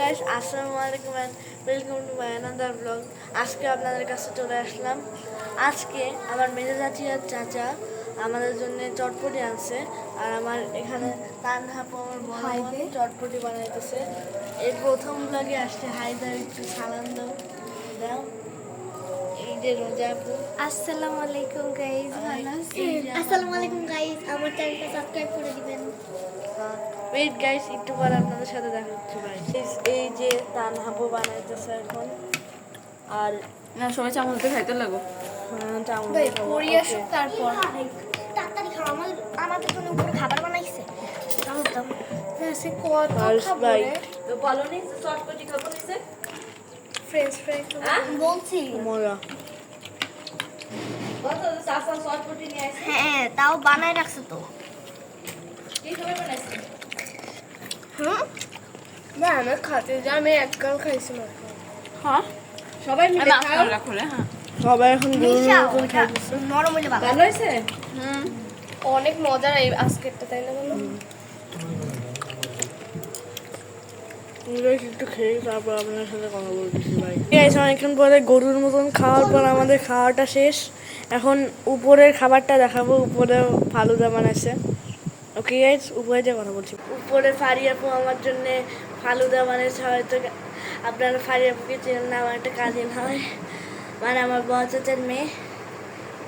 Guys আসসালামু আলাইকুম welcome to my another blog আজকে আপনাদের কাছে চলে আসলাম। আজকে আমার মেজে চাচি আমাদের জন্য চটপটি আনছে আর আমার এখানে তান হাপু আমার বোন. চটপটি বানাইতেছে। এই প্রথম ব্লগে আসছে। হাই দাও একটু সালাম দাও। দাও। এই যে রোজা আপু। আসসালামু আলাইকুম গাইস ভালো আছেন? আসসালামু আলাইকুম গাইস আমার চ্যানেলটা সাবস্ক্রাইব করে দিবেন। ওয়েট গাইস একটু পর আপনাদের সাথে দেখা হচ্ছে ভাই। এই যে তান হাপু বানাইতেছে এখন। আর না সবাই খাইতে লাগো। চামচ দিয়ে খাব। পড়ি Okay. আসুক তারপর। তাড়াতাড়ি খাও আমাদের আমাদের জন্য উপরে খাবার বানাইছে। দাম দাম সে কত First খাবার bite. তো বলো নি চটপটি খাব নিছে ফ্রেঞ্চ ফ্রাই? বলছি। মজা কত চাষা চটপটি নিয়ে আসছে। হ্যাঁ তাও বানাই রাখছে তো। কি বানাইছে? না আমি খাতে যা আমি এক কাল খাইছি হ্যাঁ? সবাই মিলে খাও। হ্যাঁ। সবাই এখন গরুর মতন ওটা খাইতেছে। নরম ভালো হয়েছে? হুম। অনেক মজার এই আজকেরটা তাই না বলো? Guys, একটু খেয়ে তারপর আপনার সাথে কথা বলতেছি অনেকক্ষণ পরে গরুর মতন খাওয়ার পর আমাদের খাওয়াটা শেষ। এখন উপরের খাবারটা দেখাবো উপরে ফালুদা বানাইছে ওকে গাইস উপরে যে কথা বলছি। উপরে ফারি আপু আমার জন্য ফালুদা বানাইছে হয়তো আপনারা ফারি আপুকে চেনেন না, আমার একটা কাজিন হয়। মানে আমার বড় চাচার মেয়ে।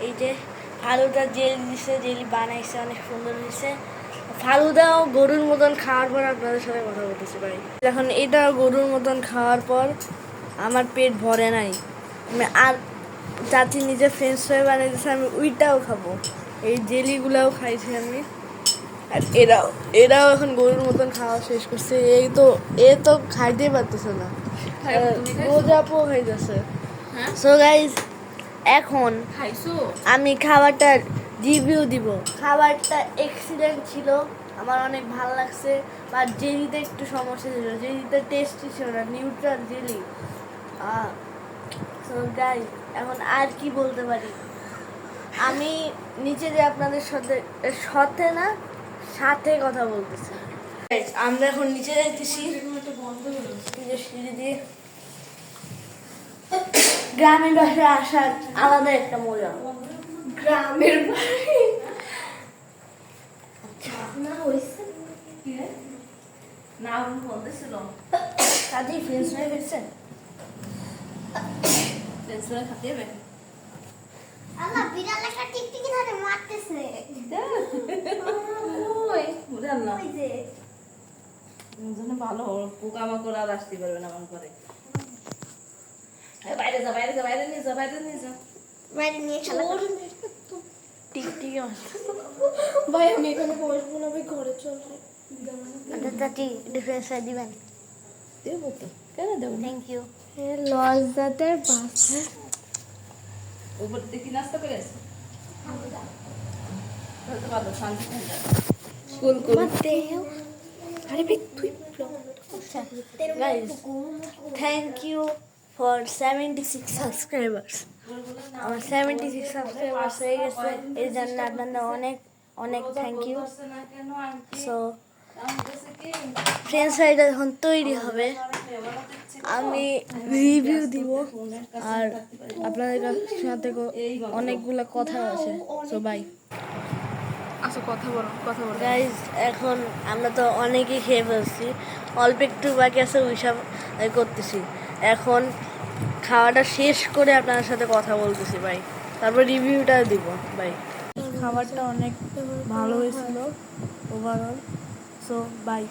এই যে ফালুদা জেল দিছে, জেলি বানাইছে, অনেক সুন্দর হয়েছে। ফালুদাও গরুর মতন খাওয়ার পর আপনাদের সাথে কথা বলতেছি ভাই। এখন এটা গরুর মতন খাওয়ার পর আমার পেট ভরে নাই। আর চাচি নিজে ফ্রেঞ্চ ফ্রাই বানিয়েছে আমি ওইটাও খাব। এই জেলিগুলাও খাইছি আমি। আর এরাও এরাও এখন গরুর মতন খাওয়া শেষ করছে এই তো এ তো খাইতেই পারতেছে না। তুমি খাইছো? খাইতেছে। হ্যাঁ? সো গাইজ এখন আমি খাবারটার রিভিউ দিব। খাবারটা এক্সিলেন্ট ছিল আমার অনেক ভালো লাগছে বা জেলিতে একটু সমস্যা ছিল জেলিতে টেস্টি ছিল না নিউট্রাল জেলি। সো গাই এখন আর কি বলতে পারি? আমি নিচে যে আপনাদের সাথে সাথে না সাথে কথা বলতেছি। আমরা এখন নিচে যাইতেছি। সিঁড়ি দিয়ে। গ্রামের বাসায় আসার আলাদা একটা মজা। গ্রামের বাড়ি না হইছে না বলতেছিল কাজেই হয়ে ফেলছেন পেন্সিল খাতে হবে আল্লাহ বিড়াল একটা টিকটিকি ধরে মারতেছে। ওই ওরে আল্লাহ ওই যে। জন্য ভালো পোকা মাকড় আর আসতে পারবে না আমার ঘরে। বাইরে যা বাইরে যা বাইরে নিয়ে যা বাইরে নিয়ে যা। বাইরে নিয়ে খেলা করি। টিকটিকি ভাই আমি এখানে বসবো না ভাই ঘরে চল। চাচি ডিফারেন্স দিবেন। দেবো তো। কেন দেবো থ্যাংক ইউ লজ্জাতের বাসা। উপর দেখি নাস্তা করে আসি ভালো শান্তি guys thank you for seventy six subscribers আমার সেভেন্টি সিক্স সাবস্ক্রাইবার্স হয়ে গেছে। এই জন্য আপনাদের অনেক অনেক থ্যাংক ইউ সো ফ্রেন্ড সাইডটা যখন তৈরি হবে। আমি রিভিউ দিব। আর আপনাদের সাথে অনেকগুলো কথা আছে। সো বাই কথা বলো কথা বলো। গাইজ এখন আমরা তো অনেকেই খেয়ে ফেলছি। অল্প একটু বাকি আছে ওইসব করতেছি। এখন খাওয়াটা শেষ করে আপনার সাথে কথা বলতেছি ভাই। তারপর রিভিউটা দিব ভাই। খাবারটা অনেক ভালো হয়েছিল ওভারঅল সো বাই.